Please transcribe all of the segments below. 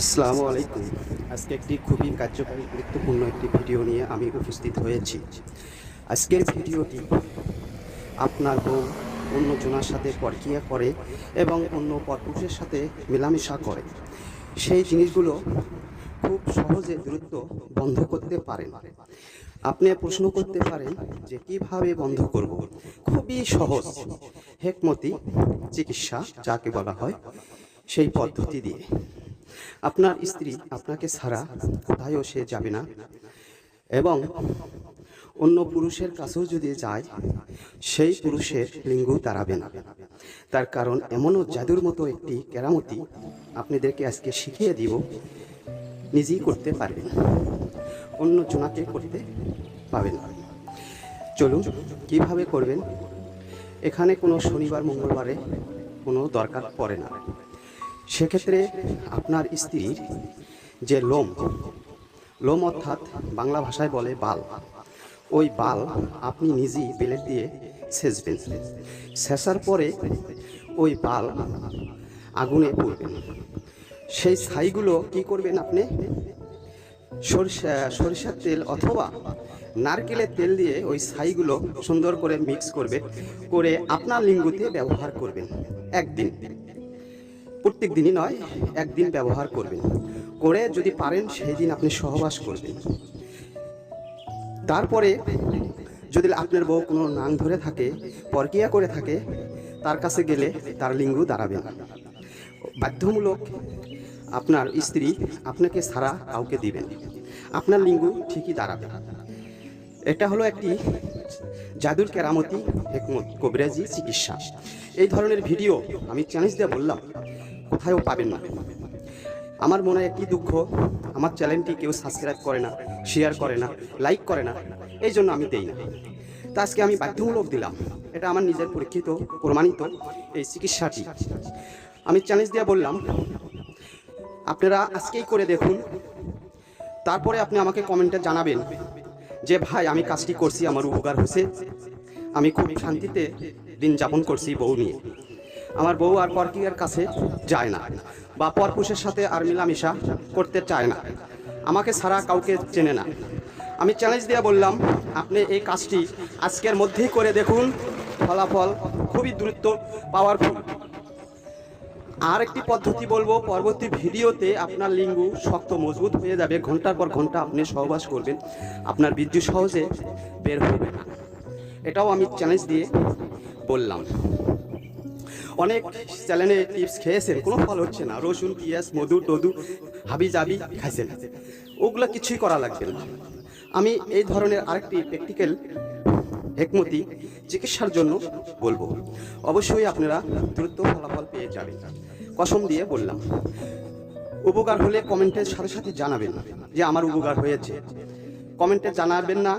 আসসালামু আলাইকুম। আজকে একটি খুবই কার্যকরী গুরুত্বপূর্ণ একটি ভিডিও নিয়ে আমি উপস্থিত হয়েছি। আজকের ভিডিওটি আপনার বউ অন্য জনের সাথে পরকিয়া করে এবং অন্য পরপুরুষের সাথে মেলামেশা করে। সেই জিনিসগুলো খুব সহজে দ্রুত বন্ধ করতে পারেন আপনি প্রশ্ন করতে পারেন যে কীভাবে বন্ধ করব? খুবই সহজ। হেকমতি চিকিৎসা যাকে বলা হয় সেই পদ্ধতি দিয়ে। আপনার স্ত্রী আপনাকে ছাড়া কোথায়ও সে যাবে না এবং অন্য পুরুষের কাছেও যদি যায়, সেই পুরুষের লিঙ্গ দাঁড়াবে না। তার কারণ এমনও জাদুর মতো একটি কেরামতি আপনাদেরকে আজকে শিখিয়ে দিব, নিজেই করতে পারবেন, অন্য জনাকে করতে পাবেন চলুন, কীভাবে করবেন? এখানে কোনো শনিবার, মঙ্গলবারে কোনো দরকার পড়ে না। সেক্ষেত্রে আপনার স্ত্রীর যে লোম লোম অর্থাৎ বাংলা ভাষায় বলে বাল, ওই বাল আপনি নিজেই বেলেট দিয়ে সেচবেন। ছেঁচার পরে ওই বাল আগুনে পড়বেন। সেই ছাইগুলো কি করবেন আপনি? সরিষা, সরিষার তেল অথবা নারকেলের তেল দিয়ে ওই ছাইগুলো সুন্দর করে মিক্স করবে, করে আপনার লিঙ্গুতে ব্যবহার করবেন একদিন। প্রত্যেক দিনই নয়, একদিন ব্যবহার করবেন। করে যদি পারেন, সেই দিন আপনি সহবাস করবেন। তারপরে যদি আপনার বউ কোনো নাং ধরে থাকে, পরকিয়া করে থাকে, তার কাছে গেলে তার লিঙ্গ দাঁড়াবে না বাধ্যমূলক আপনার স্ত্রী আপনাকে ছাড়া কাউকে দিবেন। আপনার লিঙ্গ ঠিকই দাঁড়াবে। এটা হলো একটি জাদুর কেরামতি, হেকমত, কবিরাজি চিকিৎসা। এই ধরনের ভিডিও আমি চ্যালেঞ্জ দিয়ে বললাম কোথায়ও পাবেন না। আমার মনে একটি দুঃখ, আমার চ্যানেলটি কেউ সাবস্ক্রাইব করে না শেয়ার করে না লাইক করে না, এই জন্য আমি দেই না। তা আজকে আমি বাধ্যমূলক দিলাম। এটা আমার নিজের পরীক্ষিত, প্রমাণিত এই চিকিৎসাটি। আমি চ্যালেঞ্জ দিয়ে বললাম, আপনারা আজকেই করে দেখুন। তারপরে আপনি আমাকে কমেন্টে জানাবেন যে, ভাই, আমি কাজটি করছি, আমার উপকার হয়েছে। আমি খুব শান্তিতে দিন যাপন করছি বউ নিয়ে। আমার বউ আর পরকিয়ার কাছে যায় না বা পরপুষের সাথে আর মিলামিশা করতে চায় না। আমাকে ছাড়া কাউকে চেনে না। আমি চ্যালেঞ্জ দিয়ে বললাম, আপনি এই কাজটি আজকের মধ্যেই করে দেখুন। ফলাফল খুবই দ্রুত পাওয়ারফুল আর একটি পদ্ধতি বলব, পরবর্তী ভিডিওতে আপনার লিঙ্গু শক্ত মজবুত হয়ে যাবে। ঘণ্টার পর ঘণ্টা আপনি সহবাস করবেন। আপনার বিদ্যুৎ সহজে বের হবে না। এটাও আমি চ্যালেঞ্জ দিয়ে বললাম। অনেক চ্যানেলে টিপস খেয়েছেন, কোনো ফল হচ্ছে না। রসুন, পিঁয়াজ, মধু টদু হাবি জাবি খাইছেন। ওগুলো কিছুই করা লাগবে না। আমি এই ধরনের আরেকটি প্র্যাকটিক্যাল হেকমতি চিকিৎসার জন্য বলব। অবশ্যই আপনারা দ্রুত ফলাফল পেয়ে যাবেন। কসম দিয়ে বললাম। উপকার হলে কমেন্টের সাথে সাথে জানাবেন যে আমার উপকার হয়েছে। কমেন্টে জানাবেন না,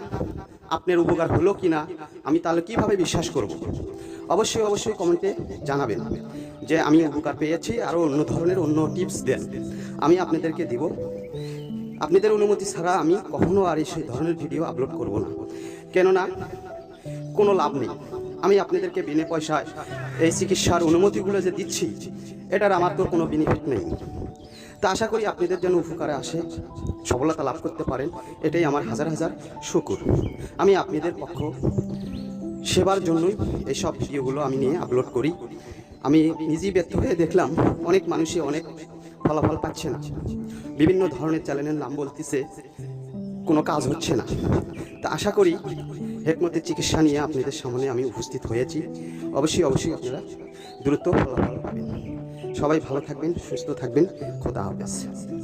আপনার উপকার হলো কি না আমি তাহলে কীভাবে বিশ্বাস করব? অবশ্যই অবশ্যই কমেন্টে জানাবেন যে আমি উপকার পেয়েছি আরও অন্য ধরনের অন্য টিপস দেন। আমি আপনাদেরকে দিব। আপনাদের অনুমতি ছাড়া আমি কখনো আর সেই ধরনের ভিডিও আপলোড করব না। কেননা কোনো লাভ নেই। আমি আপনাদেরকে বিনে পয়সায় এই চিকিৎসার অনুমতিগুলো যে দিচ্ছি, এটার আমার তো কোনো বেনিফিট নেই। তা আশা করি আপনাদের যেন উপকারে আসে, সফলতা লাভ করতে পারেন। এটাই আমার হাজার হাজার শুকুর। আমি আপনাদের পক্ষ সেবার জন্যই এইসব ভিডিওগুলো আমি নিয়ে আপলোড করি। আমি নিজেই ব্যর্থ হয়ে দেখলাম, অনেক মানুষই অনেক ফলাফল পাচ্ছে না। বিভিন্ন ধরনের চ্যানেলের নাম বলতেছে, কোনো কাজ হচ্ছে না। তা আশা করি হেকমতের চিকিৎসা নিয়ে আপনাদের সামনে আমি উপস্থিত হয়েছি। অবশ্যই অবশ্যই আপনারা দ্রুত ফলাফল পাবেন। সবাই ভালো থাকবেন, সুস্থ থাকবেন। খোদা হাফেজ।